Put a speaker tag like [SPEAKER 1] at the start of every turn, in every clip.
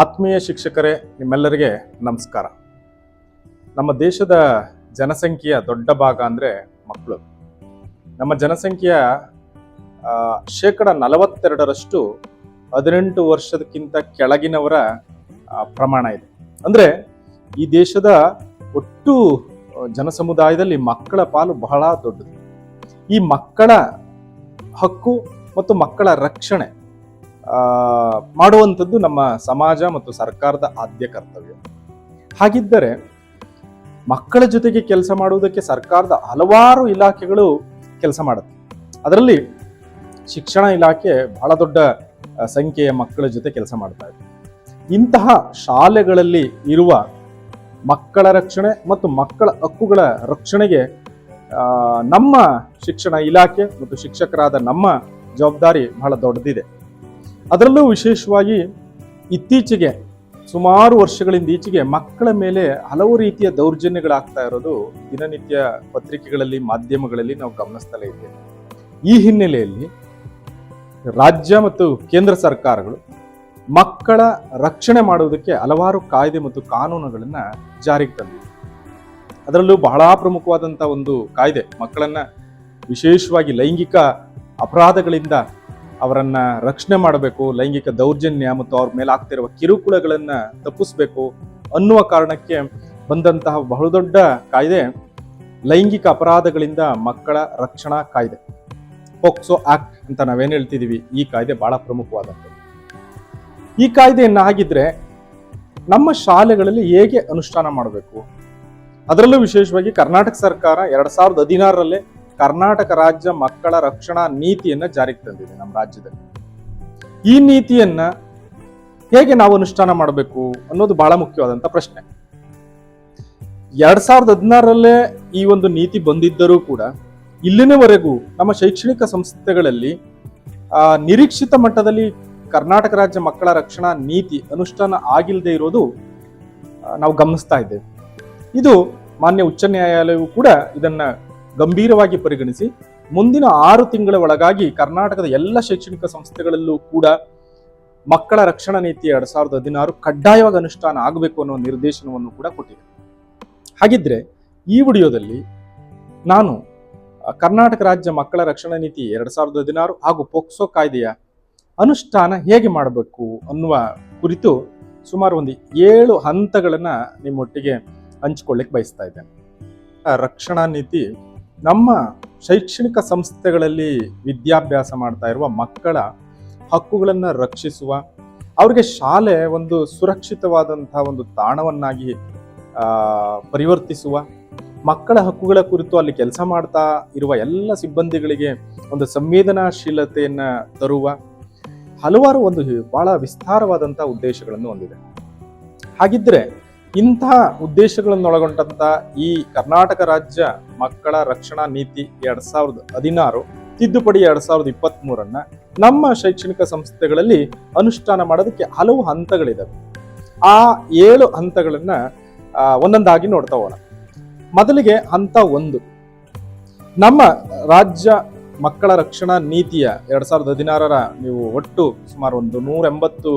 [SPEAKER 1] ಆತ್ಮೀಯ ಶಿಕ್ಷಕರೇ, ನಿಮ್ಮೆಲ್ಲರಿಗೆ ನಮಸ್ಕಾರ. ನಮ್ಮ ದೇಶದ ಜನಸಂಖ್ಯೆಯ ದೊಡ್ಡ ಭಾಗ ಅಂದರೆ ಮಕ್ಕಳು. ನಮ್ಮ ಜನಸಂಖ್ಯೆಯ ಶೇಕಡ ನಲವತ್ತೆರಡರಷ್ಟು ಹದಿನೆಂಟು ವರ್ಷದಕ್ಕಿಂತ ಕೆಳಗಿನವರ ಪ್ರಮಾಣ ಇದೆ. ಅಂದರೆ ಈ ದೇಶದ ಒಟ್ಟು ಜನಸಮುದಾಯದಲ್ಲಿ ಮಕ್ಕಳ ಪಾಲು ಬಹಳ ದೊಡ್ಡದು. ಈ ಮಕ್ಕಳ ಹಕ್ಕು ಮತ್ತು ಮಕ್ಕಳ ರಕ್ಷಣೆ ಮಾಡುವಂಥದ್ದು ನಮ್ಮ ಸಮಾಜ ಮತ್ತು ಸರ್ಕಾರದ ಆದ್ಯ ಕರ್ತವ್ಯ. ಹಾಗಿದ್ದರೆ ಮಕ್ಕಳ ಜೊತೆಗೆ ಕೆಲಸ ಮಾಡುವುದಕ್ಕೆ ಸರ್ಕಾರದ ಹಲವಾರು ಇಲಾಖೆಗಳು ಕೆಲಸ ಮಾಡುತ್ತೆ. ಅದರಲ್ಲಿ ಶಿಕ್ಷಣ ಇಲಾಖೆ ಬಹಳ ದೊಡ್ಡ ಸಂಖ್ಯೆಯ ಮಕ್ಕಳ ಜೊತೆ ಕೆಲಸ ಮಾಡ್ತಾ ಇದೆ. ಇಂತಹ ಶಾಲೆಗಳಲ್ಲಿ ಇರುವ ಮಕ್ಕಳ ರಕ್ಷಣೆ ಮತ್ತು ಮಕ್ಕಳ ಹಕ್ಕುಗಳ ರಕ್ಷಣೆಗೆ ನಮ್ಮ ಶಿಕ್ಷಣ ಇಲಾಖೆ ಮತ್ತು ಶಿಕ್ಷಕರಾದ ನಮ್ಮ ಜವಾಬ್ದಾರಿ ಬಹಳ ದೊಡ್ಡದಿದೆ. ಅದರಲ್ಲೂ ವಿಶೇಷವಾಗಿ ಇತ್ತೀಚೆಗೆ ಸುಮಾರು ವರ್ಷಗಳಿಂದ ಈಚೆಗೆ ಮಕ್ಕಳ ಮೇಲೆ ಹಲವು ರೀತಿಯ ದೌರ್ಜನ್ಯಗಳಾಗ್ತಾ ಇರೋದು ದಿನನಿತ್ಯ ಪತ್ರಿಕೆಗಳಲ್ಲಿ, ಮಾಧ್ಯಮಗಳಲ್ಲಿ ನಾವು ಗಮನಿಸ್ತಲೇ ಇದ್ದೇವೆ. ಈ ಹಿನ್ನೆಲೆಯಲ್ಲಿ ರಾಜ್ಯ ಮತ್ತು ಕೇಂದ್ರ ಸರ್ಕಾರಗಳು ಮಕ್ಕಳ ರಕ್ಷಣೆ ಮಾಡುವುದಕ್ಕೆ ಹಲವಾರು ಕಾಯ್ದೆ ಮತ್ತು ಕಾನೂನುಗಳನ್ನು ಜಾರಿಗೆ ತಂದಿದೆ ಅದರಲ್ಲೂ ಬಹಳ ಪ್ರಮುಖವಾದಂಥ ಒಂದು ಕಾಯ್ದೆ ಮಕ್ಕಳನ್ನ ವಿಶೇಷವಾಗಿ ಲೈಂಗಿಕ ಅಪರಾಧಗಳಿಂದ ಅವರನ್ನ ರಕ್ಷಣೆ ಮಾಡಬೇಕು, ಲೈಂಗಿಕ ದೌರ್ಜನ್ಯ ಮತ್ತು ಅವ್ರ ಮೇಲೆ ಆಗ್ತಿರುವ ಕಿರುಕುಳಗಳನ್ನ ತಪ್ಪಿಸ್ಬೇಕು ಅನ್ನುವ ಕಾರಣಕ್ಕೆ ಬಂದಂತಹ ಬಹುದೊಡ್ಡ ಕಾಯ್ದೆ ಲೈಂಗಿಕ ಅಪರಾಧಗಳಿಂದ ಮಕ್ಕಳ ರಕ್ಷಣಾ ಕಾಯ್ದೆ. ಪೋಕ್ಸೋ ಆಕ್ಟ್ ಅಂತ ನಾವೇನು ಹೇಳ್ತಿದೀವಿ, ಈ ಕಾಯ್ದೆ ಬಹಳ ಪ್ರಮುಖವಾದಂಥದ್ದು ಈ ಕಾಯ್ದೆಯನ್ನ ಆಗಿದ್ರೆ ನಮ್ಮ ಶಾಲೆಗಳಲ್ಲಿ ಹೇಗೆ ಅನುಷ್ಠಾನ ಮಾಡಬೇಕು? ಅದರಲ್ಲೂ ವಿಶೇಷವಾಗಿ ಕರ್ನಾಟಕ ಸರ್ಕಾರ ಎರಡ್ ಸಾವಿರದ ಹದಿನಾರರಲ್ಲೇ ಕರ್ನಾಟಕ ರಾಜ್ಯ ಮಕ್ಕಳ ರಕ್ಷಣಾ ನೀತಿಯನ್ನ ಜಾರಿಗೆ ತಂದಿದೆ ನಮ್ಮ ರಾಜ್ಯದಲ್ಲಿ. ಈ ನೀತಿಯನ್ನ ಹೇಗೆ ನಾವು ಅನುಷ್ಠಾನ ಮಾಡಬೇಕು ಅನ್ನೋದು ಬಹಳ ಮುಖ್ಯವಾದಂತ ಪ್ರಶ್ನೆ. ಎರಡ್ ಸಾವಿರದ ಹದಿನಾರರಲ್ಲೇ ಈ ಒಂದು ನೀತಿ ಬಂದಿದ್ದರೂ ಕೂಡ ಇಲ್ಲಿನವರೆಗೂ ನಮ್ಮ ಶೈಕ್ಷಣಿಕ ಸಂಸ್ಥೆಗಳಲ್ಲಿ ಆ, ನಿರೀಕ್ಷಿತ ಮಟ್ಟದಲ್ಲಿ ಕರ್ನಾಟಕ ರಾಜ್ಯ ಮಕ್ಕಳ ರಕ್ಷಣಾ ನೀತಿ ಅನುಷ್ಠಾನ ಆಗಿಲ್ಲದೆ ಇರೋದು ನಾವು ಗಮನಿಸ್ತಾ ಇದ್ದೇವೆ. ಇದು ಮಾನ್ಯ ಉಚ್ಚ ನ್ಯಾಯಾಲಯವು ಕೂಡ ಇದನ್ನ ಗಂಭೀರವಾಗಿ ಪರಿಗಣಿಸಿ ಮುಂದಿನ ಆರು ತಿಂಗಳ ಒಳಗಾಗಿ ಕರ್ನಾಟಕದ ಎಲ್ಲ ಶೈಕ್ಷಣಿಕ ಸಂಸ್ಥೆಗಳಲ್ಲೂ ಕೂಡ ಮಕ್ಕಳ ರಕ್ಷಣಾ ನೀತಿ ಎರಡ್ ಸಾವಿರದ ಹದಿನಾರು ಕಡ್ಡಾಯವಾಗಿ ಅನುಷ್ಠಾನ ಆಗಬೇಕು ಅನ್ನೋ ನಿರ್ದೇಶನವನ್ನು ಕೂಡ ಕೊಟ್ಟಿದೆ. ಹಾಗಿದ್ರೆ ಈ ವಿಡಿಯೋದಲ್ಲಿ ನಾನು ಕರ್ನಾಟಕ ರಾಜ್ಯ ಮಕ್ಕಳ ರಕ್ಷಣಾ ನೀತಿ ಎರಡ್ ಸಾವಿರದ ಹದಿನಾರು ಹಾಗೂ ಪೋಕ್ಸೋ ಕಾಯ್ದೆಯ ಅನುಷ್ಠಾನ ಹೇಗೆ ಮಾಡಬೇಕು ಅನ್ನುವ ಕುರಿತು ಸುಮಾರು ಒಂದು ಏಳು ಹಂತಗಳನ್ನು ನಿಮ್ಮೊಟ್ಟಿಗೆ ಹಂಚಿಕೊಳ್ಳಿಕ್ಕೆ ಬಯಸ್ತಾ ಇದ್ದೇನೆ. ರಕ್ಷಣಾ ನೀತಿ ನಮ್ಮ ಶೈಕ್ಷಣಿಕ ಸಂಸ್ಥೆಗಳಲ್ಲಿ ವಿದ್ಯಾಭ್ಯಾಸ ಮಾಡ್ತಾ ಇರುವ ಮಕ್ಕಳ ಹಕ್ಕುಗಳನ್ನು ರಕ್ಷಿಸುವ, ಅವರಿಗೆ ಶಾಲೆ ಒಂದು ಸುರಕ್ಷಿತವಾದಂತಹ ಒಂದು ತಾಣವನ್ನಾಗಿ ಪರಿವರ್ತಿಸುವ, ಮಕ್ಕಳ ಹಕ್ಕುಗಳ ಕುರಿತು ಅಲ್ಲಿ ಕೆಲಸ ಮಾಡ್ತಾ ಇರುವ ಎಲ್ಲ ಸಿಬ್ಬಂದಿಗಳಿಗೆ ಒಂದು ಸಂವೇದನಾಶೀಲತೆಯನ್ನು ತರುವ ಹಲವಾರು ಒಂದು ಬಹಳ ವಿಸ್ತಾರವಾದಂಥ ಉದ್ದೇಶಗಳನ್ನು ಹೊಂದಿದೆ. ಹಾಗಿದ್ರೆ ಇಂತಹ ಉದ್ದೇಶಗಳನ್ನೊಳಗೊಂಡಂತ ಈ ಕರ್ನಾಟಕ ರಾಜ್ಯ ಮಕ್ಕಳ ರಕ್ಷಣಾ ನೀತಿ ಎರಡ್ ಸಾವಿರದ ಹದಿನಾರು, ತಿದ್ದುಪಡಿ ಎರಡ್ ಸಾವಿರದ ಇಪ್ಪತ್ತ್ ಮೂರನ್ನ ನಮ್ಮ ಶೈಕ್ಷಣಿಕ ಸಂಸ್ಥೆಗಳಲ್ಲಿ ಅನುಷ್ಠಾನ ಮಾಡೋದಕ್ಕೆ ಹಲವು ಹಂತಗಳಿದಾವೆ. ಆ ಏಳು ಹಂತಗಳನ್ನ ಒಂದೊಂದಾಗಿ ನೋಡ್ತಾ ಹೋಗೋಣ. ಮೊದಲಿಗೆ ಹಂತ ಒಂದು. ನಮ್ಮ ರಾಜ್ಯ ಮಕ್ಕಳ ರಕ್ಷಣಾ ನೀತಿಯ ಎರಡ್ ಸಾವಿರದ ಹದಿನಾರರ ನೀವು ಒಟ್ಟು ಸುಮಾರು ಒಂದು ನೂರ ಎಂಬತ್ತು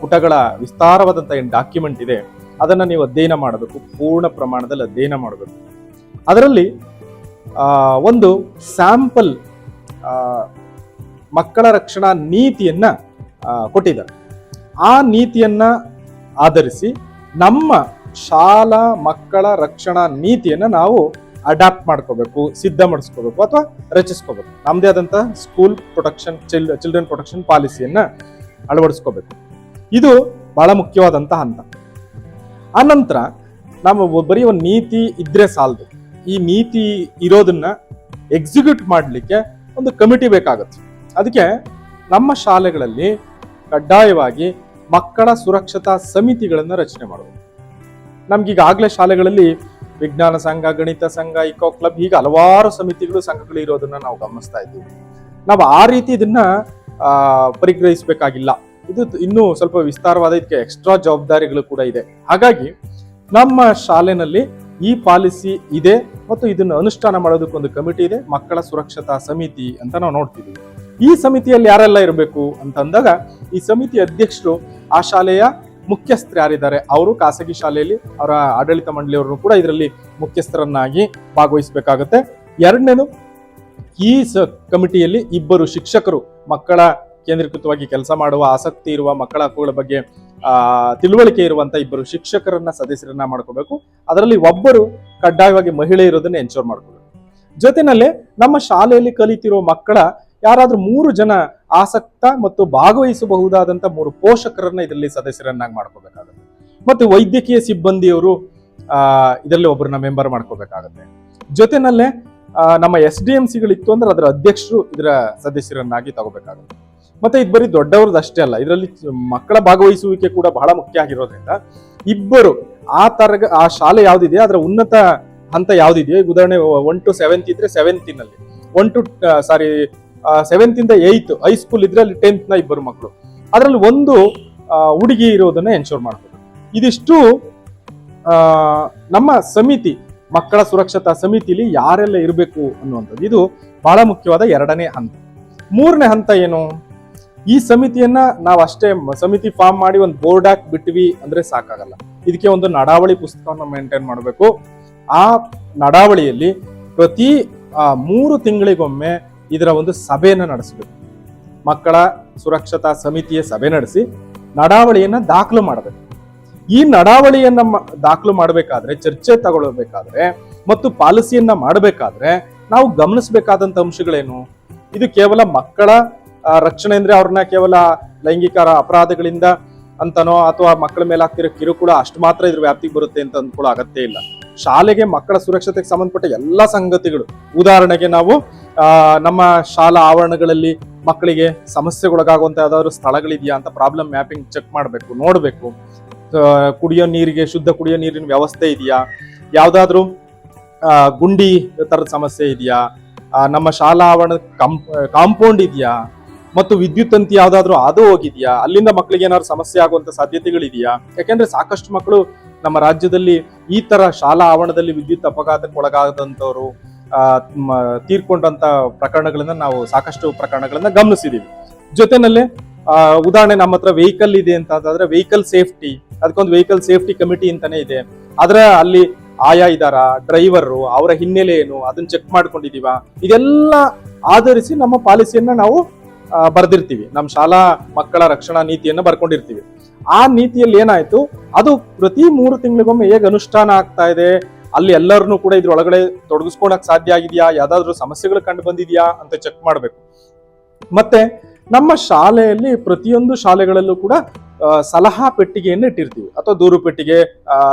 [SPEAKER 1] ಪುಟಗಳ ವಿಸ್ತಾರವಾದಂಥ ಏನು ಡಾಕ್ಯುಮೆಂಟ್ ಇದೆ ಅದನ್ನ ನೀವು ಅಧ್ಯಯನ ಮಾಡಬೇಕು, ಪೂರ್ಣ ಪ್ರಮಾಣದಲ್ಲಿ ಅಧ್ಯಯನ ಮಾಡಬೇಕು. ಅದರಲ್ಲಿ ಒಂದು ಸ್ಯಾಂಪಲ್ ಮಕ್ಕಳ ರಕ್ಷಣಾ ನೀತಿಯನ್ನು ಕೊಟ್ಟಿದ್ದಾರೆ. ಆ ನೀತಿಯನ್ನು ಆಧರಿಸಿ ನಮ್ಮ ಶಾಲಾ ಮಕ್ಕಳ ರಕ್ಷಣಾ ನೀತಿಯನ್ನು ನಾವು ಅಡಾಪ್ಟ್ ಮಾಡ್ಕೋಬೇಕು, ಸಿದ್ಧ ಮಾಡಿಸ್ಕೋಬೇಕು ಅಥವಾ ರಚಿಸ್ಕೋಬೇಕು. ನಮ್ಮದೇ ಆದಂಥ school protection chil children protection ಪಾಲಿಸಿಯನ್ನು ಅಳವಡಿಸ್ಕೋಬೇಕು. ಇದು ಬಹಳ ಮುಖ್ಯವಾದಂಥ ಹಂತ. ಆನಂತರ ಒ- ಬರೀ ಒಂದು ನೀತಿ ಇದ್ರೆ ಸಾಲದು. ಈ ನೀತಿ ಇರೋದನ್ನ ಎಕ್ಸಿಕ್ಯೂಟ್ ಮಾಡಲಿಕ್ಕೆ ಒಂದು ಕಮಿಟಿ ಬೇಕಾಗುತ್ತೆ. ಅದಕ್ಕೆ ನಮ್ಮ ಶಾಲೆಗಳಲ್ಲಿ ಕಡ್ಡಾಯವಾಗಿ ಮಕ್ಕಳ ಸುರಕ್ಷತಾ ಸಮಿತಿಗಳನ್ನು ರಚನೆ ಮಾಡಬೇಕು ನಮ್ಗೀಗಾಗಲೇ ಶಾಲೆಗಳಲ್ಲಿ ವಿಜ್ಞಾನ ಸಂಘ, ಗಣಿತ ಸಂಘ ಇಕೋ ಕ್ಲಬ್ ಹೀಗೆ ಹಲವಾರು ಸಮಿತಿಗಳು, ಸಂಘಗಳು ಇರೋದನ್ನ ನಾವು ಗಮನಿಸ್ತಾ ಇದ್ದೀವಿ. ನಾವು ಆ ರೀತಿ ಇದನ್ನ ಪರಿಗ್ರಹಿಸಬೇಕಾಗಿಲ್ಲ. ಇದು ಇನ್ನೂ ಸ್ವಲ್ಪ ವಿಸ್ತಾರವಾದ ಇದಕ್ಕೆ ಎಕ್ಸ್ಟ್ರಾ ಜವಾಬ್ದಾರಿಗಳು ಕೂಡ ಇದೆ. ಹಾಗಾಗಿ ನಮ್ಮ ಶಾಲೆನಲ್ಲಿ ಈ ಪಾಲಿಸಿ ಇದೆ ಮತ್ತು ಇದನ್ನು ಅನುಷ್ಠಾನ ಮಾಡೋದಕ್ಕೊಂದು ಕಮಿಟಿ ಇದೆ, ಮಕ್ಕಳ ಸುರಕ್ಷತಾ ಸಮಿತಿ ಅಂತ ನಾವು ನೋಡ್ತೀವಿ ಈ ಸಮಿತಿಯಲ್ಲಿ ಯಾರೆಲ್ಲ ಇರಬೇಕು ಅಂತ ಅಂದಾಗ ಈ ಸಮಿತಿ ಅಧ್ಯಕ್ಷರು ಆ ಶಾಲೆಯ ಮುಖ್ಯಸ್ಥರು ಯಾರಿದ್ದಾರೆ? ಅವರು ಖಾಸಗಿ ಶಾಲೆಯಲ್ಲಿ, ಅವರ ಆಡಳಿತ ಮಂಡಳಿಯವರು ಕೂಡ ಇದರಲ್ಲಿ ಮುಖ್ಯಸ್ಥರನ್ನಾಗಿ ಭಾಗವಹಿಸಬೇಕಾಗುತ್ತೆ. ಎರಡನೇದು ಈ ಸ ಕಮಿಟಿಯಲ್ಲಿ ಇಬ್ಬರು ಶಿಕ್ಷಕರು ಮಕ್ಕಳ ಕೇಂದ್ರೀಕೃತವಾಗಿ ಕೆಲಸ ಮಾಡುವ ಆಸಕ್ತಿ ಇರುವ ಮಕ್ಕಳ ಹಕ್ಕುಗಳ ಬಗ್ಗೆ ತಿಳುವಳಿಕೆ ಇರುವಂತ ಇಬ್ಬರು ಶಿಕ್ಷಕರನ್ನ, ಸದಸ್ಯರನ್ನ ಮಾಡ್ಕೋಬೇಕು. ಅದರಲ್ಲಿ ಒಬ್ಬರು ಕಡ್ಡಾಯವಾಗಿ ಮಹಿಳೆ ಇರೋದನ್ನ ಎನ್ಶೋರ್ ಮಾಡ್ಕೋಬೇಕು. ಜೊತೆನಲ್ಲೇ ನಮ್ಮ ಶಾಲೆಯಲ್ಲಿ ಕಲಿತಿರೋ ಮಕ್ಕಳ ಯಾರಾದ್ರೂ ಮೂರು ಜನ ಆಸಕ್ತ ಮತ್ತು ಭಾಗವಹಿಸಬಹುದಾದಂತ ಮೂರು ಪೋಷಕರನ್ನ ಇದರಲ್ಲಿ ಸದಸ್ಯರನ್ನಾಗಿ ಮಾಡ್ಕೋಬೇಕಾಗುತ್ತೆ. ಮತ್ತು ವೈದ್ಯಕೀಯ ಸಿಬ್ಬಂದಿಯವರು ಇದರಲ್ಲಿ ಒಬ್ಬರನ್ನ ಮೆಂಬರ್ ಮಾಡ್ಕೋಬೇಕಾಗತ್ತೆ. ಜೊತೆನಲ್ಲೇ ನಮ್ಮ ಎಸ್ ಡಿ ಎಂ ಸಿಗಳಿತ್ತು ಅಂದ್ರೆ ಅದರ ಅಧ್ಯಕ್ಷರು ಇದರ ಸದಸ್ಯರನ್ನಾಗಿ ತಗೋಬೇಕಾಗುತ್ತೆ. ಮತ್ತೆ ಇದು ಬರೀ ದೊಡ್ಡವ್ರದ್ದು ಅಷ್ಟೇ ಅಲ್ಲ, ಇದರಲ್ಲಿ ಮಕ್ಕಳ ಭಾಗವಹಿಸುವಿಕೆ ಕೂಡ ಬಹಳ ಮುಖ್ಯ ಆಗಿರೋದ್ರಿಂದ ಇಬ್ಬರು ಆ ತರಗ, ಆ ಶಾಲೆ ಯಾವ್ದಿದೆಯೋ ಅದರ ಉನ್ನತ ಹಂತ ಯಾವ್ದಿದೆಯೋ, ಈಗ ಉದಾಹರಣೆ ಒನ್ ಟು ಸೆವೆಂತ್ ಇದ್ರೆ ಸೆವೆಂತಿನಲ್ಲಿ ಒನ್ ಟು ಸಾರಿ ಸೆವೆಂತ್ ಇಂದ ಏಯ್ತ್ ಹೈಸ್ಕೂಲ್ ಇದ್ರೆ ಅಲ್ಲಿ ಟೆಂತ್ನ ಇಬ್ಬರು ಮಕ್ಕಳು. ಅದರಲ್ಲಿ ಒಂದು ಹುಡುಗಿ ಇರೋದನ್ನ ಎನ್ಶೋರ್ ಮಾಡ್ಬೇಕು ಇದಿಷ್ಟು ನಮ್ಮ ಸಮಿತಿ, ಮಕ್ಕಳ ಸುರಕ್ಷತಾ ಸಮಿತಿಲಿ ಯಾರೆಲ್ಲ ಇರಬೇಕು ಅನ್ನುವಂಥದ್ದು. ಇದು ಬಹಳ ಮುಖ್ಯವಾದ ಎರಡನೇ ಹಂತ. ಮೂರನೇ ಹಂತ ಏನು? ಈ ಸಮಿತಿಯನ್ನ ನಾವು ಅಷ್ಟೇ ಸಮಿತಿ ಫಾರ್ಮ್ ಮಾಡಿ ಒಂದು ಬೋರ್ಡ್ ಹಾಕಿ ಬಿಟ್ವಿ ಅಂದ್ರೆ ಸಾಕಾಗಲ್ಲ. ಇದಕ್ಕೆ ಒಂದು ನಡಾವಳಿ ಪುಸ್ತಕವನ್ನು ಮೇಂಟೈನ್ ಮಾಡಬೇಕು. ಆ ನಡಾವಳಿಯಲ್ಲಿ ಪ್ರತಿ ಮೂರು ತಿಂಗಳಿಗೊಮ್ಮೆ ಇದರ ಒಂದು ಸಭೆಯನ್ನು ನಡೆಸಬೇಕು. ಮಕ್ಕಳ ಸುರಕ್ಷತಾ ಸಮಿತಿಯ ಸಭೆ ನಡೆಸಿ ನಡಾವಳಿಯನ್ನ ದಾಖಲು ಮಾಡಬೇಕು. ಈ ನಡಾವಳಿಯನ್ನ ದಾಖಲು ಮಾಡಬೇಕಾದ್ರೆ, ಚರ್ಚೆ ತಗೊಳ್ಬೇಕಾದ್ರೆ ಮತ್ತು ಪಾಲಿಸಿಯನ್ನ ಮಾಡಬೇಕಾದ್ರೆ ನಾವು ಗಮನಿಸಬೇಕಾದಂತ ಅಂಶಗಳೇನು? ಇದು ಕೇವಲ ಮಕ್ಕಳ ರಕ್ಷಣೆ ಅಂದ್ರೆ ಅವ್ರನ್ನ ಕೇವಲ ಲೈಂಗಿಕ ಅಪರಾಧಗಳಿಂದ ಅಂತನೋ ಅಥವಾ ಮಕ್ಕಳ ಮೇಲೆ ಆಗ್ತಿರೋ ಕಿರುಕುಳ ಅಷ್ಟು ಮಾತ್ರ ಇದ್ರ ವ್ಯಾಪ್ತಿಗೆ ಬರುತ್ತೆ ಅಂತ ಅಂದ್ಕೊಳ್ಳೋ ಅಗತ್ಯ ಇಲ್ಲ. ಶಾಲೆಗೆ ಮಕ್ಕಳ ಸುರಕ್ಷತೆಗೆ ಸಂಬಂಧಪಟ್ಟ ಎಲ್ಲ ಸಂಗತಿಗಳು. ಉದಾಹರಣೆಗೆ ನಾವು ನಮ್ಮ ಶಾಲಾ ಆವರಣಗಳಲ್ಲಿ ಮಕ್ಕಳಿಗೆ ಸಮಸ್ಯೆಗೊಳಗಾಗುವಂತ ಯಾವ್ದಾದ್ರು ಸ್ಥಳಗಳಿದೆಯಾ ಅಂತ ಪ್ರಾಬ್ಲಮ್ ಮ್ಯಾಪಿಂಗ್ ಚೆಕ್ ಮಾಡಬೇಕು, ನೋಡಬೇಕು. ಕುಡಿಯೋ ನೀರಿಗೆ, ಶುದ್ಧ ಕುಡಿಯೋ ನೀರಿನ ವ್ಯವಸ್ಥೆ ಇದೆಯಾ? ಯಾವ್ದಾದ್ರು ಗುಂಡಿ ತರದ ಸಮಸ್ಯೆ ಇದೆಯಾ? ನಮ್ಮ ಶಾಲಾ ಆವರಣ ಕಾಂಪೌಂಡ್ ಇದೆಯಾ? ಮತ್ತು ವಿದ್ಯುತ್ ತಂತಿ ಯಾವ್ದಾದ್ರು ಅದು ಹೋಗಿದೆಯಾ? ಅಲ್ಲಿಂದ ಮಕ್ಕಳಿಗೆ ಏನಾದ್ರು ಸಮಸ್ಯೆ ಆಗುವಂತ ಸಾಧ್ಯತೆಗಳಿದೆಯಾ? ಯಾಕೆಂದ್ರೆ ಸಾಕಷ್ಟು ಮಕ್ಕಳು ನಮ್ಮ ರಾಜ್ಯದಲ್ಲಿ ಈ ತರ ಶಾಲಾ ಆವರಣದಲ್ಲಿ ವಿದ್ಯುತ್ ಅಪಘಾತಕ್ಕೆ ಒಳಗಾದಂತವ್ರು ಆ, ತೀರ್ಕೊಂಡಂತ ಪ್ರಕರಣಗಳನ್ನ ನಾವು ಸಾಕಷ್ಟು ಪ್ರಕರಣಗಳನ್ನ ಗಮನಿಸಿದೀವಿ. ಜೊತೆನಲ್ಲೇ ಉದಾಹರಣೆ ನಮ್ಮ ಹತ್ರ ವೆಹಿಕಲ್ ಇದೆ ಅಂತ ಅಂತಂದ್ರೆ ವೆಹಿಕಲ್ ಸೇಫ್ಟಿ ಅದಕ್ಕೊಂದು ವೆಹಿಕಲ್ ಸೇಫ್ಟಿ ಕಮಿಟಿ ಅಂತಾನೆ ಇದೆ. ಆದ್ರೆ ಅಲ್ಲಿ ಆಯಾ ಇದಾರ ಡ್ರೈವರು ಅವರ ಹಿನ್ನೆಲೆ ಏನು ಅದನ್ನ ಚೆಕ್ ಮಾಡ್ಕೊಂಡಿದೀವ ಇದೆಲ್ಲ ಆಧರಿಸಿ ನಮ್ಮ ಪಾಲಿಸಿಯನ್ನ ನಾವು ಬರ್ದಿರ್ತೀವಿ. ನಮ್ಮ ಶಾಲಾ ಮಕ್ಕಳ ರಕ್ಷಣಾ ನೀತಿಯನ್ನು ಬರ್ಕೊಂಡಿರ್ತೀವಿ. ಆ ನೀತಿಯಲ್ಲಿ ಏನಾಯ್ತು? ಅದು ಪ್ರತಿ ಮೂರು ತಿಂಗಳಿಗೊಮ್ಮೆ ಹೇಗೆ ಅನುಷ್ಠಾನ ಆಗ್ತಾ ಇದೆ? ಅಲ್ಲಿ ಎಲ್ಲರನ್ನೂ ಕೂಡ ಇದ್ರೊಳಗಡೆ ತೊಡಗಿಸ್ಕೊಳಕ್ ಸಾಧ್ಯ ಆಗಿದೆಯಾ? ಯಾವ್ದಾದ್ರು ಸಮಸ್ಯೆಗಳು ಕಂಡು ಬಂದಿದೆಯಾ ಅಂತ ಚೆಕ್ ಮಾಡ್ಬೇಕು. ಮತ್ತೆ ನಮ್ಮ ಶಾಲೆಯಲ್ಲಿ ಪ್ರತಿಯೊಂದು ಶಾಲೆಗಳಲ್ಲೂ ಕೂಡ ಸಲಹಾ ಪೆಟ್ಟಿಗೆಯನ್ನು ಇಟ್ಟಿರ್ತೀವಿ. ಅಥವಾ ದೂರು ಪೆಟ್ಟಿಗೆ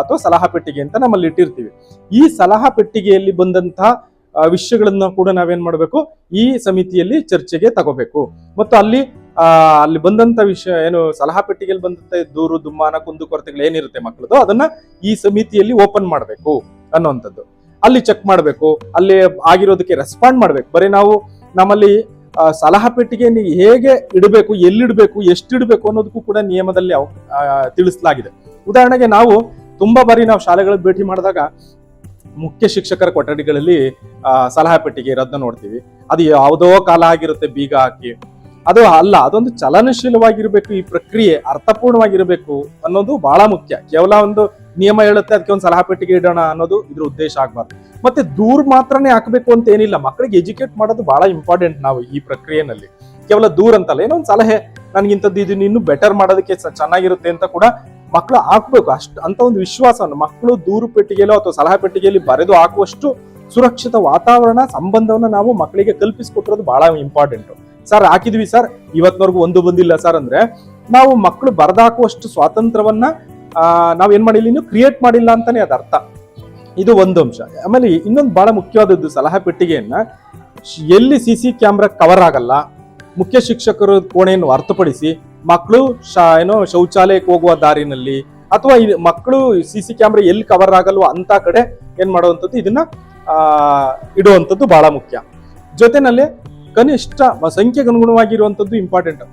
[SPEAKER 1] ಅಥವಾ ಸಲಹಾ ಪೆಟ್ಟಿಗೆ ಅಂತ ನಮ್ಮಲ್ಲಿ ಇಟ್ಟಿರ್ತೀವಿ. ಈ ಸಲಹಾ ಪೆಟ್ಟಿಗೆಯಲ್ಲಿ ಬಂದಂತಹ ವಿಷಯಗಳನ್ನ ಕೂಡ ನಾವೇನ್ ಮಾಡಬೇಕು? ಈ ಸಮಿತಿಯಲ್ಲಿ ಚರ್ಚೆಗೆ ತಗೋಬೇಕು. ಮತ್ತು ಅಲ್ಲಿ ಅಲ್ಲಿ ಬಂದಂತ ವಿಷಯ ಏನು, ಸಲಹಾ ಪೆಟ್ಟಿಗೆಯಲ್ಲಿ ಬಂದಂತ ದೂರು, ದುಮ್ಮಾನ ಕುಂದುಕೊರತೆಗಳು ಏನಿರುತ್ತೆ ಮಕ್ಕಳದು ಅದನ್ನ ಈ ಸಮಿತಿಯಲ್ಲಿ ಓಪನ್ ಮಾಡಬೇಕು ಅನ್ನುವಂಥದ್ದು. ಅಲ್ಲಿ ಚೆಕ್ ಮಾಡಬೇಕು, ಅಲ್ಲಿ ಆಗಿರೋದಕ್ಕೆ ರೆಸ್ಪಾಂಡ್ ಮಾಡ್ಬೇಕು. ಬರೀ ನಾವು ನಮ್ಮಲ್ಲಿ ಸಲಹಾ ಪೆಟ್ಟಿಗೆಯನ್ನು ಹೇಗೆ ಇಡಬೇಕು, ಎಲ್ಲಿಡಬೇಕು ಎಷ್ಟು ಇಡಬೇಕು ಅನ್ನೋದಕ್ಕೂ ಕೂಡ ನಿಯಮದಲ್ಲಿ ತಿಳಿಸಲಾಗಿದೆ. ಉದಾಹರಣೆಗೆ ನಾವು ತುಂಬಾ ಬಾರಿ ನಾವು ಶಾಲೆಗಳಿಗೆ ಭೇಟಿ ಮಾಡಿದಾಗ ಮುಖ್ಯ ಶಿಕ್ಷಕರ ಕೊಠಡಿಗಳಲ್ಲಿ ಸಲಹಾ ಪೆಟ್ಟಿಗೆ ಇರೋದನ್ನ ನೋಡ್ತೀವಿ. ಅದು ಯಾವುದೋ ಕಾಲ ಆಗಿರುತ್ತೆ ಬೀಗ ಹಾಕಿ. ಅದು ಅಲ್ಲ, ಅದೊಂದು ಚಲನಶೀಲವಾಗಿರ್ಬೇಕು, ಈ ಪ್ರಕ್ರಿಯೆ ಅರ್ಥಪೂರ್ಣವಾಗಿರಬೇಕು ಅನ್ನೋದು ಬಹಳ ಮುಖ್ಯ. ಕೇವಲ ಒಂದು ನಿಯಮ ಹೇಳುತ್ತೆ, ಅದಕ್ಕೆ ಒಂದು ಸಲಹಾ ಪೆಟ್ಟಿಗೆ ಇಡೋಣ ಅನ್ನೋದು ಇದ್ರ ಉದ್ದೇಶ ಆಗ್ಬಾರ್ದು. ಮತ್ತೆ ದೂರ್ ಮಾತ್ರನೇ ಹಾಕಬೇಕು ಅಂತ ಏನಿಲ್ಲ ಮಕ್ಕಳಿಗೆ ಎಜುಕೇಟ್ ಮಾಡೋದು ಬಹಳ ಇಂಪಾರ್ಟೆಂಟ್ ನಾವು ಈ ಪ್ರಕ್ರಿಯೆನಲ್ಲಿ. ಕೇವಲ ದೂರ್ ಅಂತಲ್ಲ, ಏನೋ ಒಂದು ಸಲಹೆ, ನನಗಿಂತದ್ದು ಇದನ್ನ ಇನ್ನು ಬೆಟರ್ ಮಾಡೋದಕ್ಕೆ ಚೆನ್ನಾಗಿರುತ್ತೆ ಅಂತ ಕೂಡ ಮಕ್ಕಳು ಹಾಕ್ಬೇಕು, ಅಷ್ಟು ಅಂತ ಒಂದು ವಿಶ್ವಾಸವನ್ನು ಮಕ್ಕಳು ದೂರು ಪೆಟ್ಟಿಗೆಯಲ್ಲೋ ಅಥವಾ ಸಲಹಾ ಪೆಟ್ಟಿಗೆಯಲ್ಲಿ ಬರೆದು ಹಾಕುವಷ್ಟು ಸುರಕ್ಷಿತ ವಾತಾವರಣ, ಸಂಬಂಧವನ್ನು ನಾವು ಮಕ್ಕಳಿಗೆ ಕಲ್ಪಿಸಿಕೊಟ್ಟಿರೋದು ಬಹಳ ಇಂಪಾರ್ಟೆಂಟ್ ಸರ್ ಹಾಕಿದ್ವಿ ಸರ್ ಇವತ್ತಿನವರೆಗೂ ಒಂದು ಬಂದಿಲ್ಲ ಸರ್ ಅಂದ್ರೆ, ನಾವು ಮಕ್ಕಳು ಬರೆದಾಕುವಷ್ಟು ಸ್ವಾತಂತ್ರ್ಯವನ್ನ ನಾವು ಏನ್ ಮಾಡಿಲ್ಲ, ಇನ್ನು ಕ್ರಿಯೇಟ್ ಮಾಡಿಲ್ಲ ಅಂತಾನೆ ಅದ ಅರ್ಥ. ಇದು ಒಂದು ಅಂಶ. ಆಮೇಲೆ ಇನ್ನೊಂದು ಬಹಳ ಮುಖ್ಯವಾದದ್ದು ಸಲಹಾ ಪೆಟ್ಟಿಗೆಯನ್ನ, ಎಲ್ಲಿ ಸಿ ಸಿ ಕ್ಯಾಮ್ರಾ ಕವರ್ ಆಗಲ್ಲ, ಮುಖ್ಯ ಶಿಕ್ಷಕರ ಕೋಣೆಯನ್ನು ಹೊರತುಪಡಿಸಿ ಮಕ್ಕಳು ಏನೋ, ಶೌಚಾಲಯಕ್ಕೆ ಹೋಗುವ ದಾರಿನಲ್ಲಿ ಅಥವಾ ಮಕ್ಕಳು ಸಿ ಸಿ ಕ್ಯಾಮ್ರಾ ಎಲ್ಲಿ ಕವರ್ ಆಗಲ್ವೋ ಅಂತ ಕಡೆ ಏನ್ ಮಾಡುವಂಥದ್ದು? ಇದನ್ನ ಇಡುವಂಥದ್ದು ಬಹಳ ಮುಖ್ಯ. ಜೊತೆನಲ್ಲಿ ಕನಿಷ್ಠ ಸಂಖ್ಯೆಗೆ ಅನುಗುಣವಾಗಿರುವಂಥದ್ದು ಇಂಪಾರ್ಟೆಂಟ್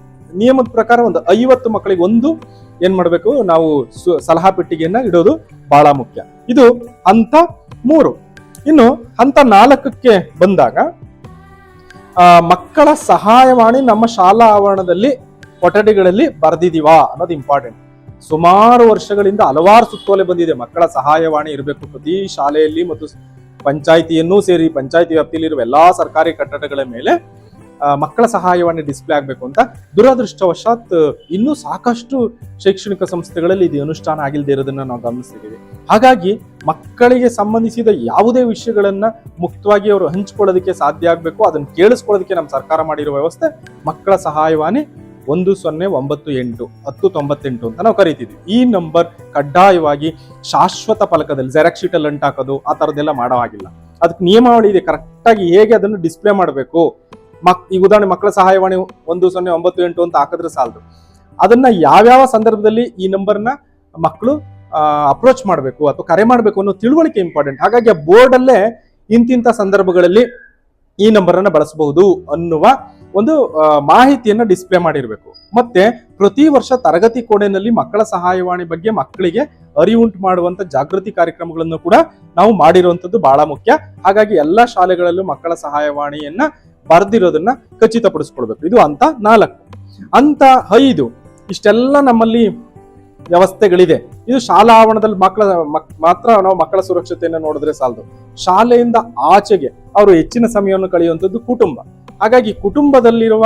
[SPEAKER 1] ನಿಯಮದ ಪ್ರಕಾರ ಒಂದು ಐವತ್ತು ಮಕ್ಕಳಿಗೆ ಒಂದು ಏನ್ ಮಾಡಬೇಕು? ನಾವು ಸಲಹಾ ಪೆಟ್ಟಿಗೆಯನ್ನ ಇಡೋದು ಬಹಳ ಮುಖ್ಯ. ಇದು ಹಂತ ಮೂರು. ಇನ್ನು ಹಂತ ನಾಲ್ಕಕ್ಕೆ ಬಂದಾಗ ಮಕ್ಕಳ ಸಹಾಯವಾಣಿ ನಮ್ಮ ಶಾಲಾ ಆವರಣದಲ್ಲಿ ಕೊಠಡಿಗಳಲ್ಲಿ ಬರೆದಿದೀವಾ ಅನ್ನೋದು ಇಂಪಾರ್ಟೆಂಟ್ ಸುಮಾರು ವರ್ಷಗಳಿಂದ ಹಲವಾರು ಸುತ್ತೋಲೆ ಬಂದಿದೆ. ಮಕ್ಕಳ ಸಹಾಯವಾಣಿ ಇರಬೇಕು. ಪ್ರತಿ ಶಾಲೆಯಲ್ಲಿ ಮತ್ತು ಪಂಚಾಯಿತಿಯನ್ನೂ ಸೇರಿ ಪಂಚಾಯಿತಿ ವ್ಯಾಪ್ತಿಯಲ್ಲಿರುವ ಎಲ್ಲಾ ಸರ್ಕಾರಿ ಕಟ್ಟಡಗಳ ಮೇಲೆ ಮಕ್ಕಳ ಸಹಾಯವಾಣಿ ಡಿಸ್ಪ್ಲೇ ಆಗಬೇಕು ಅಂತ ದುರದೃಷ್ಟವಶಾತ್ ಇನ್ನೂ ಸಾಕಷ್ಟು ಶೈಕ್ಷಣಿಕ ಸಂಸ್ಥೆಗಳಲ್ಲಿ ಇದು ಅನುಷ್ಠಾನ ಆಗಿಲ್ಲದೆ ಇರೋದನ್ನ ನಾವು ಗಮನಿಸ್ತಿದ್ದೀವಿ ಹಾಗಾಗಿ ಮಕ್ಕಳಿಗೆ ಸಂಬಂಧಿಸಿದ ಯಾವುದೇ ವಿಷಯಗಳನ್ನ ಮುಕ್ತವಾಗಿ ಅವರು ಹಂಚ್ಕೊಳ್ಳೋದಕ್ಕೆ ಸಾಧ್ಯ ಆಗಬೇಕು. ಅದನ್ನು ಕೇಳಿಸ್ಕೊಳ್ಳೋದಕ್ಕೆ ನಮ್ಮ ಸರ್ಕಾರ ಮಾಡಿರುವ ವ್ಯವಸ್ಥೆ ಮಕ್ಕಳ ಸಹಾಯವಾಣಿ ಒಂದು ಸೊನ್ನೆ ಒಂಬತ್ತು ಎಂಟು, ಹತ್ತು ತೊಂಬತ್ತೆಂಟು ಅಂತ ನಾವು ಕರಿತಿದ್ವಿ. ಈ ನಂಬರ್ ಕಡ್ಡಾಯವಾಗಿ ಶಾಶ್ವತ ಫಲಕದಲ್ಲಿ ಜೆರಾಕ್ಸ್ ಶೀಟಲ್ಲಿ ಅಂಟಾಕೋದು ಆ ಥರದ್ದೆಲ್ಲ ಮಾಡೋ ಹಾಗಿಲ್ಲ. ಅದಕ್ಕೆ ನಿಯಮಾವಳಿ ಇದೆ, ಕರೆಕ್ಟಾಗಿ ಹೇಗೆ ಅದನ್ನು ಡಿಸ್ಪ್ಲೇ ಮಾಡಬೇಕು? ಮಕ್ ಈಗ ಉದಾಹರಣೆ ಮಕ್ಕಳ ಸಹಾಯವಾಣಿ ಒಂದು ಸೊನ್ನೆ ಒಂಬತ್ತು ಎಂಟು ಅಂತ ಹಾಕಿದ್ರೆ ಸಾಲದು. ಅದನ್ನ ಯಾವ್ಯಾವ ಸಂದರ್ಭದಲ್ಲಿ ಈ ನಂಬರ್ನ ಮಕ್ಕಳು ಅಪ್ರೋಚ್ ಮಾಡಬೇಕು ಅಥವಾ ಕರೆ ಮಾಡಬೇಕು ಅನ್ನೋ ತಿಳುವಳಿಕೆ ಇಂಪಾರ್ಟೆಂಟ್ ಹಾಗಾಗಿ ಆ ಬೋರ್ಡ್ ಅಲ್ಲೇ ಇಂತಿಂತ ಸಂದರ್ಭಗಳಲ್ಲಿ ಈ ನಂಬರ್ ಅನ್ನ ಬಳಸಬಹುದು ಅನ್ನುವ ಒಂದು ಮಾಹಿತಿಯನ್ನು ಡಿಸ್ಪ್ಲೇ ಮಾಡಿರಬೇಕು. ಮತ್ತೆ ಪ್ರತಿ ವರ್ಷ ತರಗತಿ ಕೋಣೆನಲ್ಲಿ ಮಕ್ಕಳ ಸಹಾಯವಾಣಿ ಬಗ್ಗೆ ಮಕ್ಕಳಿಗೆ ಅರಿವುಂಟು ಮಾಡುವಂತ ಜಾಗೃತಿ ಕಾರ್ಯಕ್ರಮಗಳನ್ನು ಕೂಡ ನಾವು ಮಾಡಿರುವಂತದ್ದು ಬಹಳ ಮುಖ್ಯ. ಹಾಗಾಗಿ ಎಲ್ಲಾ ಶಾಲೆಗಳಲ್ಲೂ ಮಕ್ಕಳ ಸಹಾಯವಾಣಿಯನ್ನ ಬರೆದಿರೋದನ್ನ ಖಚಿತಪಡಿಸ್ಕೊಳ್ಬೇಕು. ಇದು ಅಂತ ನಾಲ್ಕು. ಅಂತ ಐದು, ಇಷ್ಟೆಲ್ಲ ನಮ್ಮಲ್ಲಿ ವ್ಯವಸ್ಥೆಗಳಿದೆ. ಇದು ಶಾಲಾ ಆವರಣದಲ್ಲಿ ಮಕ್ಕಳ, ಮಕ್- ಮಾತ್ರ ನಾವು ಮಕ್ಕಳ ಸುರಕ್ಷತೆಯನ್ನು ನೋಡಿದ್ರೆ ಸಾಲದು. ಶಾಲೆಯಿಂದ ಆಚೆಗೆ ಅವರು ಹೆಚ್ಚಿನ ಸಮಯವನ್ನು ಕಳೆಯುವಂಥದ್ದು ಕುಟುಂಬ. ಹಾಗಾಗಿ ಕುಟುಂಬದಲ್ಲಿರುವ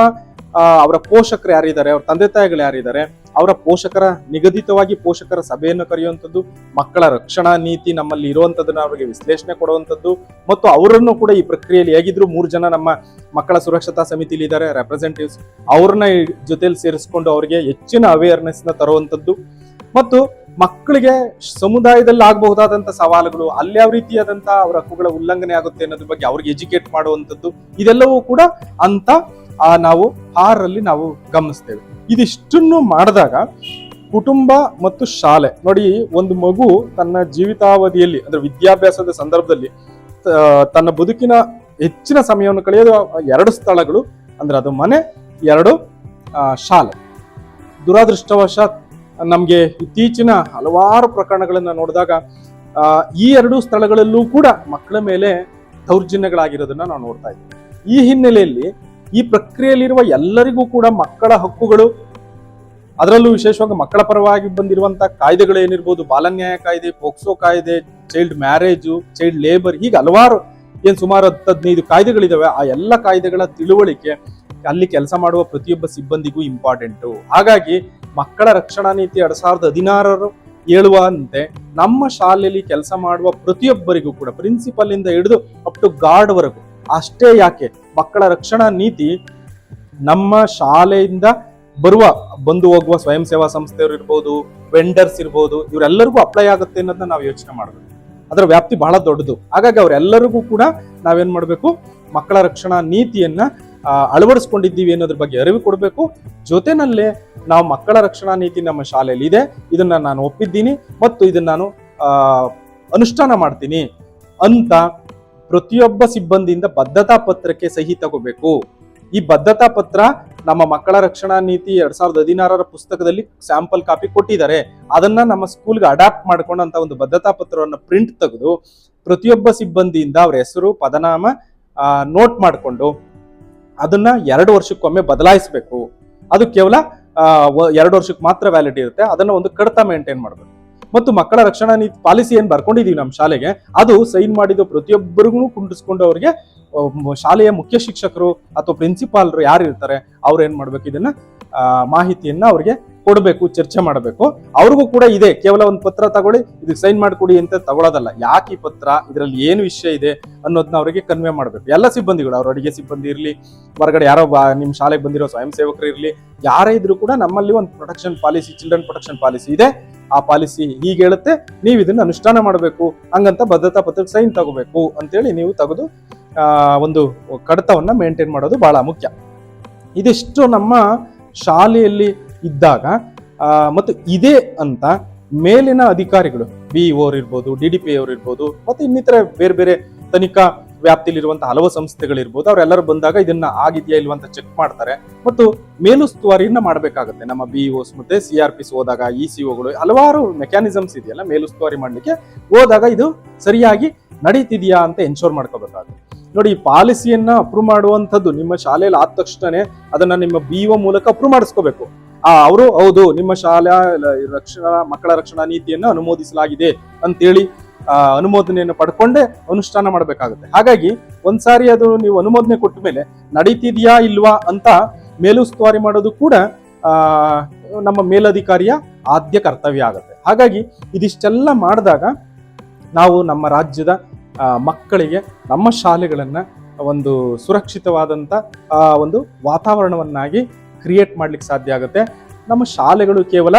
[SPEAKER 1] ಅವರ ಪೋಷಕರು ಯಾರಿದ್ದಾರೆ, ಅವ್ರ ತಂದೆ ತಾಯಿಗಳು ಯಾರಿದ್ದಾರೆ, ಅವರ ಪೋಷಕರ, ನಿಗದಿತವಾಗಿ ಪೋಷಕರ ಸಭೆಯನ್ನು ಕರೆಯುವಂಥದ್ದು, ಮಕ್ಕಳ ರಕ್ಷಣಾ ನೀತಿ ನಮ್ಮಲ್ಲಿ ಇರುವಂಥದ್ದನ್ನು ಅವರಿಗೆ ವಿಶ್ಲೇಷಣೆ ಕೊಡುವಂಥದ್ದು, ಮತ್ತು ಅವರನ್ನು ಕೂಡ ಈ ಪ್ರಕ್ರಿಯೆಯಲ್ಲಿ ಹೇಗಿದ್ರು ಮೂರು ಜನ ನಮ್ಮ ಮಕ್ಕಳ ಸುರಕ್ಷತಾ ಸಮಿತಿಲಿ ಇದ್ದಾರೆ ರೆಪ್ರೆಸೆಂಟೇಟಿವ್ಸ್ ಅವ್ರನ್ನ ಜೊತೆಯಲ್ಲಿ ಸೇರಿಸ್ಕೊಂಡು ಅವರಿಗೆ ಹೆಚ್ಚಿನ ಅವೇರ್ನೆಸ್ನ ತರುವಂಥದ್ದು. ಮತ್ತು ಮಕ್ಕಳಿಗೆ ಸಮುದಾಯದಲ್ಲಿ ಆಗಬಹುದಾದಂತ ಸವಾಲುಗಳು, ಅಲ್ಲಿ ಯಾವ ರೀತಿಯಾದಂತಹ ಅವರ ಹಕ್ಕುಗಳ ಉಲ್ಲಂಘನೆ ಆಗುತ್ತೆ ಅನ್ನೋದ್ರ ಬಗ್ಗೆ ಅವ್ರಿಗೆ ಎಜುಕೇಟ್ ಮಾಡುವಂಥದ್ದು ಇದೆಲ್ಲವೂ ಕೂಡ ಅಂತ ನಾವು ಆರಲ್ಲಿ ನಾವು ಗಮನಿಸ್ತೇವೆ. ಇದಿಷ್ಟನ್ನು ಮಾಡಿದಾಗ ಕುಟುಂಬ ಮತ್ತು ಶಾಲೆ, ನೋಡಿ ಒಂದು ಮಗು ತನ್ನ ಜೀವಿತಾವಧಿಯಲ್ಲಿ, ಅಂದ್ರೆ ವಿದ್ಯಾಭ್ಯಾಸದ ಸಂದರ್ಭದಲ್ಲಿ ತನ್ನ ಬದುಕಿನ ಹೆಚ್ಚಿನ ಸಮಯವನ್ನು ಕಳೆಯೋದು ಎರಡು ಸ್ಥಳಗಳು, ಅಂದ್ರೆ ಅದು ಮನೆ, ಎರಡು ಶಾಲೆ. ದುರಾದೃಷ್ಟವಶಾತ್ ನಮಗೆ ಇತ್ತೀಚಿನ ಹಲವಾರು ಪ್ರಕರಣಗಳನ್ನು ನೋಡಿದಾಗ ಈ ಎರಡು ಸ್ಥಳಗಳಲ್ಲೂ ಕೂಡ ಮಕ್ಕಳ ಮೇಲೆ ದೌರ್ಜನ್ಯಗಳಾಗಿರೋದನ್ನ ನಾವು ನೋಡ್ತಾ ಇದ್ದೀವಿ. ಈ ಹಿನ್ನೆಲೆಯಲ್ಲಿ ಈ ಪ್ರಕ್ರಿಯೆಯಲ್ಲಿರುವ ಎಲ್ಲರಿಗೂ ಕೂಡ ಮಕ್ಕಳ ಹಕ್ಕುಗಳು, ಅದರಲ್ಲೂ ವಿಶೇಷವಾಗಿ ಮಕ್ಕಳ ಪರವಾಗಿ ಬಂದಿರುವಂಥ ಕಾಯ್ದೆಗಳು ಏನಿರ್ಬೋದು ಬಾಲನ್ಯಾಯ ಕಾಯ್ದೆ, ಪೋಕ್ಸೋ ಕಾಯ್ದೆ ಚೈಲ್ಡ್ ಮ್ಯಾರೇಜು ಚೈಲ್ಡ್ ಲೇಬರ್ ಹೀಗೆ ಹಲವಾರು ಏನು ಸುಮಾರು ಹತ್ತು ಹದಿನೈದು ಕಾಯ್ದೆಗಳಿದಾವೆ, ಆ ಎಲ್ಲ ಕಾಯ್ದೆಗಳ ತಿಳುವಳಿಕೆ, ಅಲ್ಲಿ ಕೆಲಸ ಮಾಡುವ ಪ್ರತಿಯೊಬ್ಬ ಸಿಬ್ಬಂದಿಗೂ ಇಂಪಾರ್ಟೆಂಟು ಹಾಗಾಗಿ ಮಕ್ಕಳ ರಕ್ಷಣಾ ನೀತಿ ಎರಡ್ ಸಾವಿರದ ಹದಿನಾರರು ಹೇಳುವಂತೆ ನಮ್ಮ ಶಾಲೆಯಲ್ಲಿ ಕೆಲಸ ಮಾಡುವ ಪ್ರತಿಯೊಬ್ಬರಿಗೂ ಕೂಡ ಪ್ರಿನ್ಸಿಪಲ್ ಇಂದ ಹಿಡಿದು ಅಪ್ ಟು ಗಾರ್ಡ್ ವರೆಗೂ ಅಷ್ಟೇ ಯಾಕೆ? ಮಕ್ಕಳ ರಕ್ಷಣಾ ನೀತಿ ನಮ್ಮ ಶಾಲೆಯಿಂದ ಬರುವ, ಬಂದು ಹೋಗುವ ಸ್ವಯಂ ಸೇವಾ ಸಂಸ್ಥೆಯವರು ಇರ್ಬೋದು ವೆಂಡರ್ಸ್ ಇರ್ಬೋದು, ಇವರೆಲ್ಲರಿಗೂ ಅಪ್ಲೈ ಆಗುತ್ತೆ ಅನ್ನೋದನ್ನ ನಾವು ಯೋಚನೆ ಮಾಡಬೇಕು. ಅದರ ವ್ಯಾಪ್ತಿ ಬಹಳ ದೊಡ್ಡದು. ಹಾಗಾಗಿ ಅವರೆಲ್ಲರಿಗೂ ಕೂಡ ನಾವೇನ್ ಮಾಡಬೇಕು? ಮಕ್ಕಳ ರಕ್ಷಣಾ ನೀತಿಯನ್ನ ಅಳವಡಿಸ್ಕೊಂಡಿದ್ದೀವಿ ಅನ್ನೋದ್ರ ಬಗ್ಗೆ ಅರಿವು ಕೊಡಬೇಕು. ಜೊತೆನಲ್ಲೇ ನಾವು ಮಕ್ಕಳ ರಕ್ಷಣಾ ನೀತಿ ನಮ್ಮ ಶಾಲೆಯಲ್ಲಿ ಇದೆ. ಇದನ್ನ ನಾನು ಒಪ್ಪಿದ್ದೀನಿ ಮತ್ತು ಇದನ್ನ ನಾನು ಅನುಷ್ಠಾನ ಮಾಡ್ತೀನಿ ಅಂತ ಪ್ರತಿಯೊಬ್ಬ ಸಿಬ್ಬಂದಿಯಿಂದ ಬದ್ಧತಾ ಪತ್ರಕ್ಕೆ ಸಹಿ ತಗೋಬೇಕು. ಈ ಬದ್ಧತಾ ಪತ್ರ ನಮ್ಮ ಮಕ್ಕಳ ರಕ್ಷಣಾ ನೀತಿ ಎರಡ್ ಸಾವಿರದ ಹದಿನಾರರ ಪುಸ್ತಕದಲ್ಲಿ ಸ್ಯಾಂಪಲ್ ಕಾಪಿ ಕೊಟ್ಟಿದ್ದಾರೆ. ಅದನ್ನ ನಮ್ಮ ಸ್ಕೂಲ್ಗೆ ಅಡಾಪ್ಟ್ ಮಾಡ್ಕೊಂಡಂತ ಒಂದು ಬದ್ಧತಾ ಪತ್ರವನ್ನು ಪ್ರಿಂಟ್ ತೆಗೆದು ಪ್ರತಿಯೊಬ್ಬ ಸಿಬ್ಬಂದಿಯಿಂದ ಅವರ ಹೆಸರು, ಪದನಾಮ ನೋಟ್ ಮಾಡಿಕೊಂಡು ಅದನ್ನ ಎರಡು ವರ್ಷಕ್ಕೊಮ್ಮೆ ಬದಲಾಯಿಸಬೇಕು. ಅದು ಕೇವಲ ಎರಡು ವರ್ಷಕ್ಕೆ ಮಾತ್ರ ವ್ಯಾಲಿಡಿ ಇರುತ್ತೆ. ಅದನ್ನ ಒಂದು ಕಡತ ಮೇಂಟೈನ್ ಮಾಡಬೇಕು. ಮತ್ತು ಮಕ್ಕಳ ರಕ್ಷಣಾ ನೀತಿ ಪಾಲಿಸಿ ಏನ್ ಬರ್ಕೊಂಡಿದೀವಿ ನಮ್ಮ ಶಾಲೆಗೆ, ಅದು ಸೈನ್ ಮಾಡಿದ ಪ್ರತಿಯೊಬ್ಬರಿಗೂ ಕುಂಡಿಸ್ಕೊಂಡು ಅವರಿಗೆ ಶಾಲೆಯ ಮುಖ್ಯ ಶಿಕ್ಷಕರು ಅಥವಾ ಪ್ರಿನ್ಸಿಪಾಲ್ರು ಯಾರು ಇರ್ತಾರೆ, ಅವ್ರು ಏನ್ ಮಾಡ್ಬೇಕು? ಇದನ್ನ ಮಾಹಿತಿಯನ್ನ ಅವ್ರಿಗೆ ಕೊಡಬೇಕು, ಚರ್ಚೆ ಮಾಡಬೇಕು. ಅವ್ರಿಗೂ ಕೂಡ ಇದೆ, ಕೇವಲ ಒಂದು ಪತ್ರ ತಗೊಳ್ಳಿ, ಇದಕ್ಕೆ ಸೈನ್ ಮಾಡಿಕೊಡಿ ಅಂತ ತಗೊಳ್ಳೋದಲ್ಲ ಯಾಕೆ ಈ ಪತ್ರ? ಇದರಲ್ಲಿ ಏನು ವಿಷಯ ಇದೆ ಅನ್ನೋದನ್ನ ಅವರಿಗೆ ಕನ್ವೆ ಮಾಡಬೇಕು. ಎಲ್ಲ ಸಿಬ್ಬಂದಿಗಳು, ಅವ್ರ ಅಡಿಗೆ ಸಿಬ್ಬಂದಿ ಇರಲಿ, ಹೊರಗಡೆ ಯಾರೋ ನಿಮ್ಮ ಶಾಲೆಗೆ ಬಂದಿರೋ ಸ್ವಯಂ ಸೇವಕರು ಇರಲಿ, ಯಾರೇ ಇದ್ರೂ ಕೂಡ ನಮ್ಮಲ್ಲಿ ಒಂದು protection policy children protection policy ಇದೆ. ಆ ಪಾಲಿಸಿ ಹೀಗೆ ಹೇಳುತ್ತೆ, ನೀವು ಇದನ್ನ ಅನುಷ್ಠಾನ ಮಾಡಬೇಕು, ಹಂಗಂತ ಭದ್ರತಾ ಪತ್ರಕ್ಕೆ ಸೈನ್ ತಗೋಬೇಕು ಅಂತೇಳಿ ನೀವು ತೆಗೆದು ಒಂದು ಕಡತವನ್ನ ಮೇಂಟೈನ್ ಮಾಡೋದು ಬಹಳ ಮುಖ್ಯ. ಇದಿಷ್ಟು ನಮ್ಮ ಶಾಲೆಯಲ್ಲಿ ಇದ್ದಾಗ ಮತ್ತು ಇದೇ ಅಂತ ಮೇಲಿನ ಅಧಿಕಾರಿಗಳು, ಬಿ ಇರ್ಬೋದು, ಡಿ ಡಿ ಪಿ ಅವ್ರು ಇರ್ಬೋದು, ಮತ್ತೆ ಇನ್ನಿತರ ಬೇರೆ ಬೇರೆ ತನಿಖಾ ವ್ಯಾಪ್ತಿಲಿರುವಂತಹ ಹಲವು ಸಂಸ್ಥೆಗಳಿರ್ಬೋದು, ಅವರೆಲ್ಲರೂ ಬಂದಾಗ ಇದನ್ನ ಆಗಿದೆಯಾ ಇಲ್ವಂತ ಚೆಕ್ ಮಾಡ್ತಾರೆ. ಮತ್ತು ಮೇಲುಸ್ತುವಾರಿಯನ್ನ ಮಾಡಬೇಕಾಗುತ್ತೆ. ನಮ್ಮ ಬಿ ಓಸ್ ಮತ್ತೆ ಸಿ ಆರ್ ಪಿಸ್ ಹೋದಾಗ ಇ ಸಿ ಒಗಳು ಹಲವಾರು ಮೆಕ್ಯಾನಿಸಮ್ಸ್ ಇದೆಯಲ್ಲ ಮೇಲುಸ್ತುವಾರಿ ಮಾಡಲಿಕ್ಕೆ. ಹೋದಾಗ ಇದು ಸರಿಯಾಗಿ ನಡೀತಿದೆಯಾ ಅಂತ ಎನ್ಶೋರ್ ಮಾಡ್ಕೋಬೇಕಾಗುತ್ತೆ. ನೋಡಿ, ಈ ಪಾಲಿಸಿಯನ್ನ ಅಪ್ರೂವ್ ಮಾಡುವಂಥದ್ದು ನಿಮ್ಮ ಶಾಲೆಯಲ್ಲಿ ಆದ ತಕ್ಷಣನೇ ಅದನ್ನ ನಿಮ್ಮ ಬಿ ಒ ಮೂಲಕ ಅಪ್ರೂವ್ ಮಾಡಿಸ್ಕೋಬೇಕು. ಆ, ಅವರು ಹೌದು, ನಿಮ್ಮ ಶಾಲಾ ರಕ್ಷಣಾ, ಮಕ್ಕಳ ರಕ್ಷಣಾ ನೀತಿಯನ್ನು ಅನುಮೋದಿಸಲಾಗಿದೆ ಅಂತೇಳಿ ಅನುಮೋದನೆಯನ್ನು ಪಡ್ಕೊಂಡೇ ಅನುಷ್ಠಾನ ಮಾಡಬೇಕಾಗುತ್ತೆ. ಹಾಗಾಗಿ ಒಂದ್ಸಾರಿ ಅದು ನೀವು ಅನುಮೋದನೆ ಕೊಟ್ಟ ಮೇಲೆ ನಡೀತಿದ್ಯಾ ಇಲ್ವಾ ಅಂತ ಮೇಲುಸ್ತುವಾರಿ ಮಾಡೋದು ಕೂಡ ನಮ್ಮ ಮೇಲಧಿಕಾರಿಯ ಆದ್ಯ ಕರ್ತವ್ಯ ಆಗುತ್ತೆ. ಹಾಗಾಗಿ ಇದಿಷ್ಟೆಲ್ಲ ಮಾಡಿದಾಗ ನಾವು ನಮ್ಮ ರಾಜ್ಯದ ಮಕ್ಕಳಿಗೆ, ನಮ್ಮ ಶಾಲೆಗಳನ್ನು ಒಂದು ಸುರಕ್ಷಿತವಾದಂಥ ಒಂದು ವಾತಾವರಣವನ್ನಾಗಿ ಕ್ರಿಯೇಟ್ ಮಾಡ್ಲಿಕ್ಕೆ ಸಾಧ್ಯ ಆಗುತ್ತೆ. ನಮ್ಮ ಶಾಲೆಗಳು ಕೇವಲ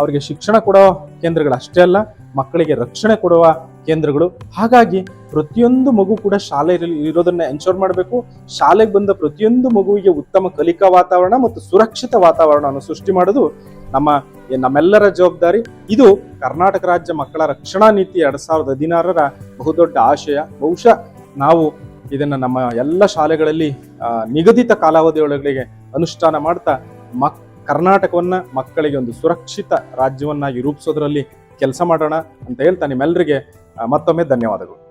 [SPEAKER 1] ಅವರಿಗೆ ಶಿಕ್ಷಣ ಕೊಡೋ ಕೇಂದ್ರಗಳು ಅಷ್ಟೇ ಅಲ್ಲ, ಮಕ್ಕಳಿಗೆ ರಕ್ಷಣೆ ಕೊಡುವ ಕೇಂದ್ರಗಳು. ಹಾಗಾಗಿ ಪ್ರತಿಯೊಂದು ಮಗು ಕೂಡ ಶಾಲೆ ಇರೋದನ್ನ ಎನ್ಶೋರ್ ಮಾಡಬೇಕು. ಶಾಲೆಗೆ ಬಂದ ಪ್ರತಿಯೊಂದು ಮಗುವಿಗೆ ಉತ್ತಮ ಕಲಿಕಾ ವಾತಾವರಣ ಮತ್ತು ಸುರಕ್ಷಿತ ವಾತಾವರಣವನ್ನು ಸೃಷ್ಟಿ ಮಾಡೋದು ನಮ್ಮ ನಮ್ಮೆಲ್ಲರ ಜವಾಬ್ದಾರಿ. ಇದು ಕರ್ನಾಟಕ ರಾಜ್ಯ ಮಕ್ಕಳ ರಕ್ಷಣಾ ನೀತಿ ಎರಡ್ ಸಾವಿರದ ಹದಿನಾರರ ಬಹುದೊಡ್ಡ ಆಶಯ. ಬಹುಶಃ ನಾವು ಇದನ್ನ ನಮ್ಮ ಎಲ್ಲ ಶಾಲೆಗಳಲ್ಲಿ ನಿಗದಿತ ಕಾಲಾವಧಿಯೊಳಗಳಿಗೆ ಅನುಷ್ಠಾನ ಮಾಡ್ತಾ ಮಕ್, ಕರ್ನಾಟಕವನ್ನ ಮಕ್ಕಳಿಗೆ ಒಂದು ಸುರಕ್ಷಿತ ರಾಜ್ಯವನ್ನಾಗಿ ರೂಪಿಸೋದ್ರಲ್ಲಿ ಕೆಲಸ ಮಾಡೋಣ ಅಂತ ಹೇಳ್ತಾ ನಿಮ್ಮೆಲ್ಲರಿಗೆ ಮತ್ತೊಮ್ಮೆ ಧನ್ಯವಾದಗಳು.